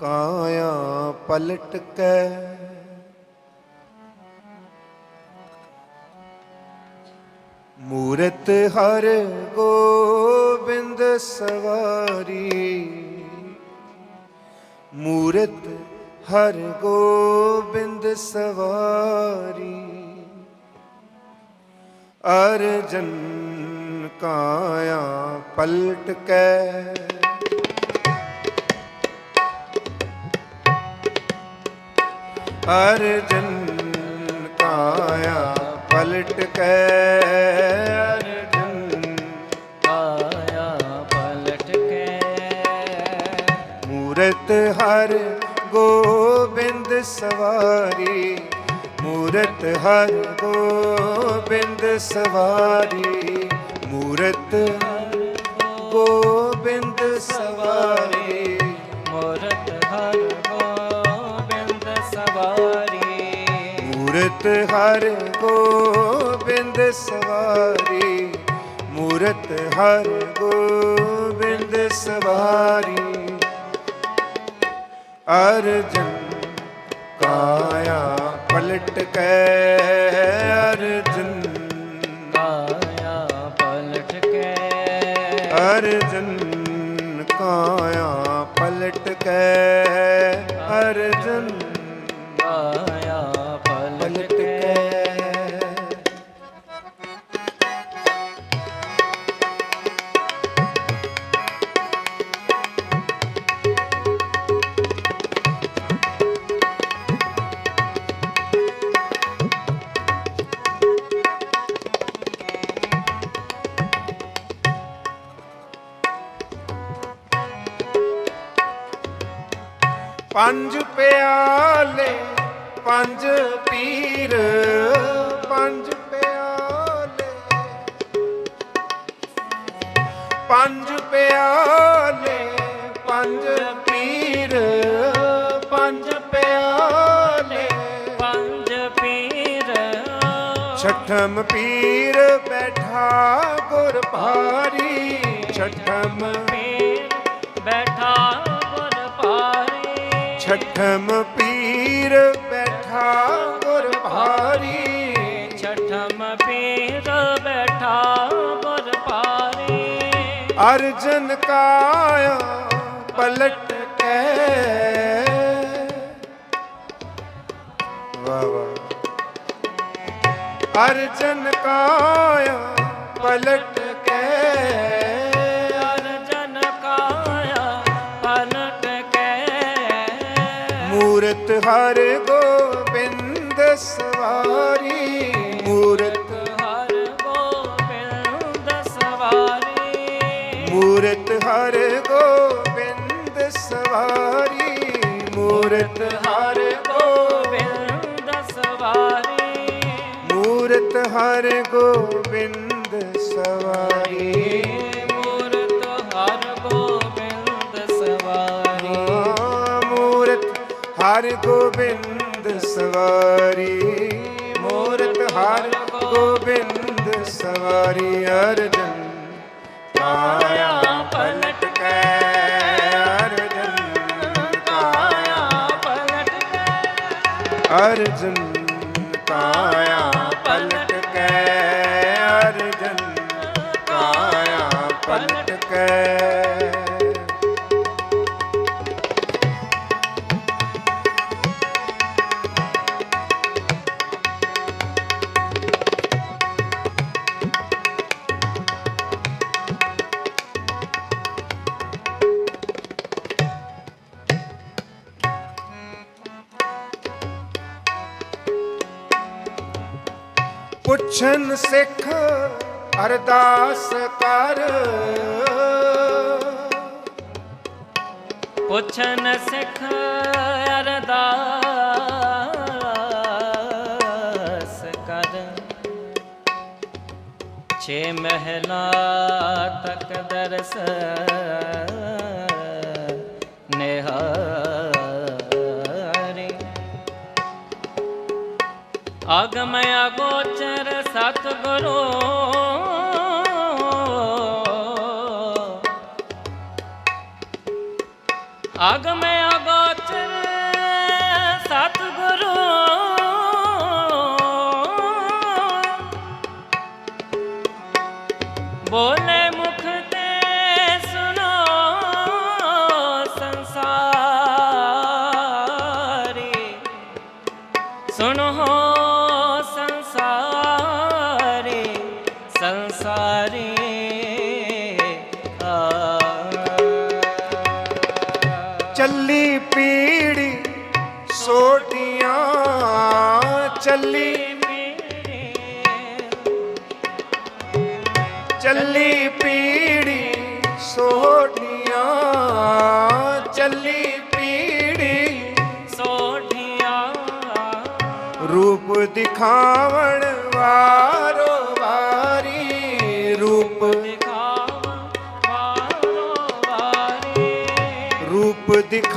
ਕਾਇਆ ਪਲਟ ਕੇ ਮੂਰਤ ਹਰ ਗੋਬਿੰਦ ਸਵਾਰੀ। ਮੂਰਤ ਹਰ ਗੋਬਿੰਦ ਸਵਾਰੀ। ਅਰਜਨ ਕਾਇਆ ਪਲਟ ਕੇ ਅਰਜਨ ਕਾਇਆ ਪਲਟ ਕੇ ਅਰਜਨ ਕਾਇਆ ਪਲਟ ਕੇ। ਮੂਰਤ ਹਰ ਗੋਬਿੰਦ ਸਵਾਰੀ, ਮੂਰਤ ਹਰ ਗੋਬਿੰਦ ਸਵਾਰੀ, ਮੂਰਤ ਗੋਬਿੰਦ ਸਵਾਰੀ। ਮੂਰਤ ਹਰ ਗੋਬਿੰਦ ਸਵਾਰੀ ਮੂਰਤ ਹਰ ਗੋਬਿੰਦ ਸਵਾਰੀ। ਅਰਜਨ ਕਾਇਆ ਪਲਟ ਕੇ ਅਰਜਨ ਕਾਇਆ ਪਲਟ ਕੇ। ਅਰਜਨ ਕਾਇਆ ਪਲਟ ਕੇ ਅਰਜਨ ਪੰਜ ਪਿਆਲੇ ਪੰਜ ਪੀਰ ਪੰਜ ਪਿਆਲੇ। ਪੰਜ ਪਿਆਲੇ ਪੰਜ ਪੀਰ ਪੰਜ ਪਿਆਲੇ। ਪੰਜ ਪੀਰ। ਛਠਮ ਪੀਰ ਬੈਠਾ ਗੁਰ ਭਾਰੀ ਛਠਮ ਛਠਮ ਪੀਰ ਬੈਠਾ ਗੁਰ ਭਾਰੀ। ਛਠਮ ਪੀਰ ਬੈਠਾ ਗੁਰ ਪਾਰੀ ਅਰਜਨ ਕਾਇਆ ਪਲਟ ਕੇ। ਵਾ ਵਾ ਅਰਜਨ ਕਾਇਆ ਪਲਟ ਹਰ ਗੋਬਿੰਦ ਸਵਾਰੀ। ਮੂਰਤ ਹਰ ਗੋਬਿੰਦ ਸਵਾਰੀ। ਮੂਰਤ ਹਰ ਗੋਬਿੰਦ ਸਵਾਰੀ। ਮੂਰਤ ਹਰ ਗੋਬਿੰਦ ਸਵਾਰੀ। ਮੂਰਤ ਹਰ ਗੋਬਿੰਦ ਸਵਾਰੀ। ਹਰ ਗੋਬਿੰਦ ਸਵਾਰੀ, ਮੂਰਤ ਹਰ ਗੋਬਿੰਦ ਸਵਾਰੀ, ਅਰਜਨ ਕਾਇਆ ਪਲਟ ਕੇ ਅਰਜਨ ਕਾਇਆ ਪਲਟ ਕੇ ਅਰਜਨ ਪੁੱਛਨ ਸਿੱਖ ਅਰਦਾਸ ਕਰ। ਪੁੱਛਨ ਸਿੱਖ ਅਰਦਾਸ ਕਰ। ਛੇ ਮਹਿਲਾ ਤੱਕ ਦਰਸ ਨਿਹਾਰੀ। ਆਗਮ ਅਗੋਚਰ ਸਤਿਗੁਰੂ। ਅਗਮ ਅਗੋਚਰ ਸਤਿਗੁਰੂ। ਬੋਲੇ ਚੱਲੀ ਪੀੜੀ ਸੋਟੀਆਂ ਚੱਲੀ ਚੱਲੀ ਪੀੜੀ ਸੋਟੀਆਂ ਚੱਲੀ ਪੀੜੀ ਸੋਢੀਆਂ ਰੂਪ ਦਿਖਾਵਣ ਵਾਰੋ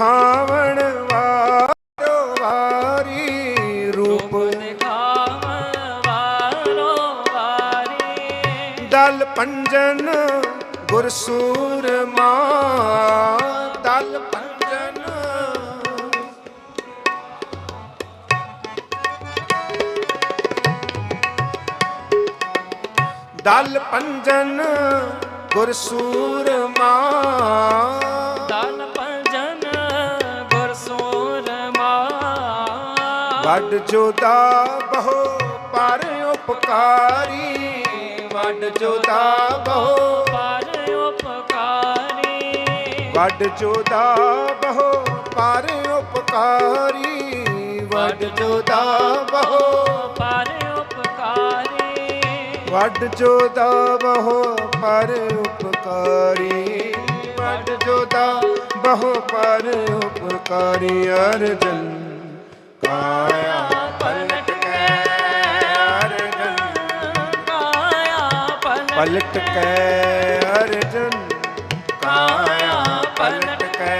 ਦਿਖਾਵਣ ਵਾਰੋ ਵਾਰੀ ਰੂਪ। ਦਿਖਾਵਨ ਵਾਰੋ ਵਾਰੀ। ਦਲ ਪੰਜਨ ਗੁਰਸੂਰਮਾ ਦਲ ਪੰਜਨ ਦਲ ਪੰਜਨ ਗੁਰਸੂਰਮਾ ਦਲ ਵੱਡ ਜੋਦਾ ਬਹੁ ਪਰ ਉਪਕਾਰੀ। ਵੱਡ ਜੋਦਾ ਬਹੁ ਪਰ ਉਪਕਾਰੀ। ਵੱਡ ਜੋਦਾ ਬਹੁ ਪਰ ਉਪਕਾਰੀ। ਵੱਡ ਜੋਦਾ ਬਹੁ ਪਰ ਉਪਕਾਰੀ। ਵੱਡ ਜੋਦਾ ਬਹੁ ਪਰ ਉਪਕਾਰੀ। ਵੱਡ ਜੋਦਾ ਬਹੁ ਪਰ ਉਪਕਾਰੀ। ਅਰਜਨ ਪਲਟ ਕੇ ਅਰਜਨ। ਕਾਇਆ ਪਲਟ ਕੇ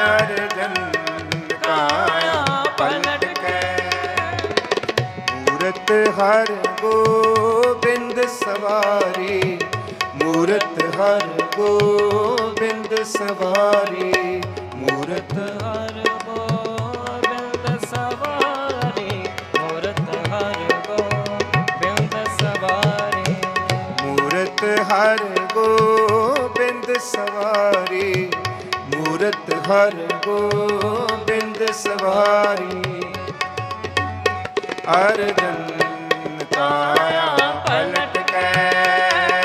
ਅਰਜਨ। ਕਾਇਆ ਪਲਟ ਕੇ ਮੂਰਤ ਹਰ ਗੋਬਿੰਦ ਸਵਾਰੀ। ਮੂਰਤ ਹਰ ਗੋਬਿੰਦ ਸਵਾਰੀ। ਹਰ ਗੋਬਿੰਦ ਸਵਾਰੀ ਮੂਰਤ ਹਰ ਗੋਬਿੰਦ ਸਵਾਰੀ ਅਰਜਨ ਕਾਇਆ ਪਲਟ ਕੈ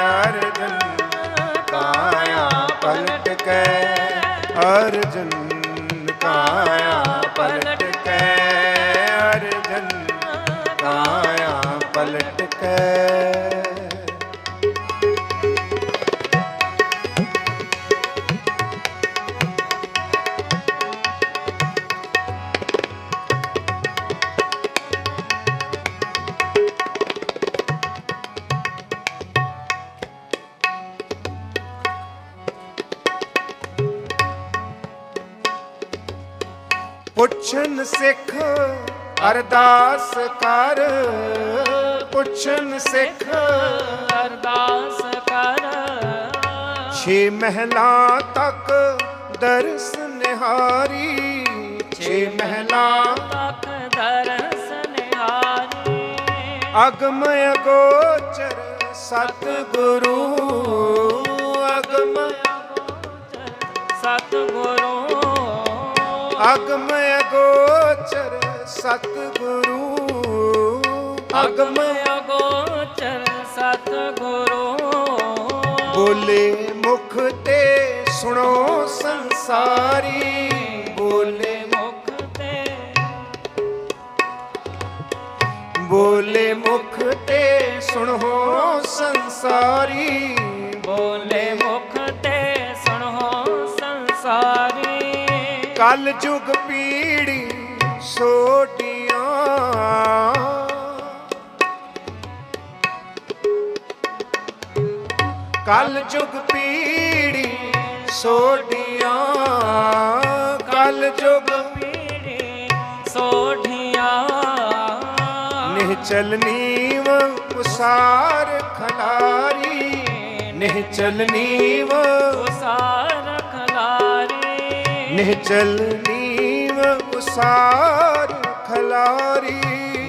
ਅਰਜਨ ਕਾਇਆ ਪਲਟ ਕੈ ਅਰਜਨ ਪੁੱਛਨ ਸਿੱਖ ਅਰਦਾਸ ਕਰ ਪੁੱਛਨ ਸਿੱਖ ਅਰਦਾਸ ਕਰ। ਛੇ ਮਹਿਲਾ ਤੱਕ ਦਰਸ ਨਿਹਾਰੀ, ਛੇ ਮਹਿਲਾ ਤੱਕ ਦਰਸ ਨਿਹਾਰੀ। ਅਗਮ ਅਗੋਚਰ ਸਤ ਗੁਰੂ ਅਗਮ ਸਤ ਗੁਰੂ ਅਗਮ ਅਗੋਚਰ ਸਤ ਗੁਰੂ ਅਗਮ ਅਗੋਚਰ ਸਤ ਗੁਰੂ ਬੋਲੇ ਮੁਖ ਤੇ ਸੁਣੋ ਸੰਸਾਰੀ। ਬੋਲੇ ਮੁਖ ਤੇ। ਬੋਲੇ ਮੁਖ ਤੇ ਸੁਣੋ ਸੰਸਾਰੀ। ਬੋਲੇ ਮੁਖ ਤੇ ਸੁਣੋ ਸੰਸਾਰੀ। ਕਲ ਜੁਗ ਪੀੜੀ ਸੋਟੀਆਂ। ਕਲ ਜੁਗ ਪੀੜੀ ਸੋਟੀਆਂ। ਕਲ ਜੁਗ ਪੀੜੀ ਸੋਢੀਆਂ ਨਿਹਚਲ ਨੀਵ ਉਸਾਰ ਖਲਾਰੀ ਨਿਹਚਲ ਨੀਵ ਉਸਾਰ ਨਿਹਚਲ ਨੀਵ ਉਸਾਰ ਖਲਾਰੀ।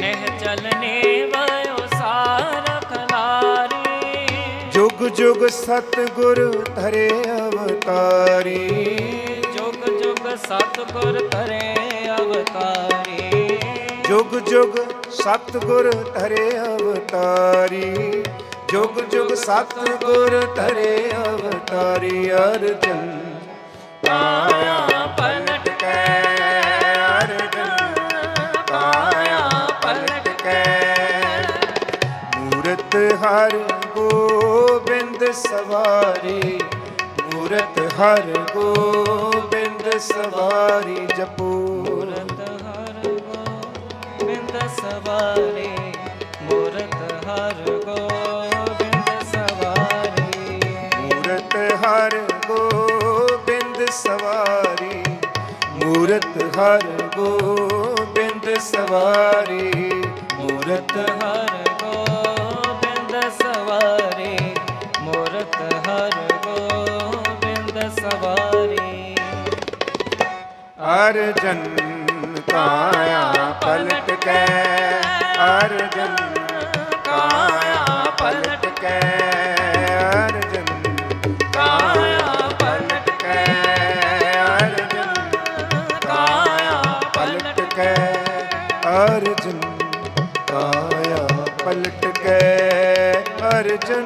ਨਹਿ ਚਲਨੇ ਵਯੋ ਸਾਰ ਖਲਾਰੀ। ਜੁਗ ਜੁਗ ਸਤਿਗੁਰ ਧਰੇ ਅਵਤਾਰੀ। ਜੁਗ ਜੁਗ ਸਤਿਗੁਰ ਕਰੇ ਅਵਤਾਰੀ। ਜੁਗ ਜੁਗ ਸਤਿਗੁਰ ਧਰੇ ਅਵਤਾਰੀ। ਜੁਗ ਜੁਗ ਸਤਿਗੁਰ ਧਰੇ ਅਵਤਾਰੀ। ਅਰਜਨ ਕਾਇਆ ਹਰ ਗੋਬਿੰਦ ਸਵਾਰੀ ਮੂਰਤ ਹਰ ਗੋਬਿੰਦ ਸਵਾਰੀ ਜਪੋ। ਮੂਰਤ ਹਰ ਗੋਬਿੰਦ ਸਵਾਰੀ ਮੂਰਤ ਹਰ ਗੋਬਿੰਦ ਸਵਾਰੀ। ਮੂਰਤ ਹਰ ਗੋਬਿੰਦ ਸਵਾਰੀ ਮੂਰਤ ਹਰ ਗੋਬਿੰਦ ਸਵਾਰੀ। ਮੂਰਤ ਹਰ ਅਰਜਨ ਕਾਇਆ ਪਲਟ ਕੇ। ਅਰਜਨ ਕਾਇਆ ਪਲਟ ਕੇ। ਅਰਜਨ ਕਾਇਆ ਪਲਟ ਕੇ। ਅਰਜਨ ਕਾਇਆ ਪਲਟ ਕੇ। ਅਰਜਨ ਕਾਇਆ ਪਲਟ ਕੇ। ਅਰਜਨ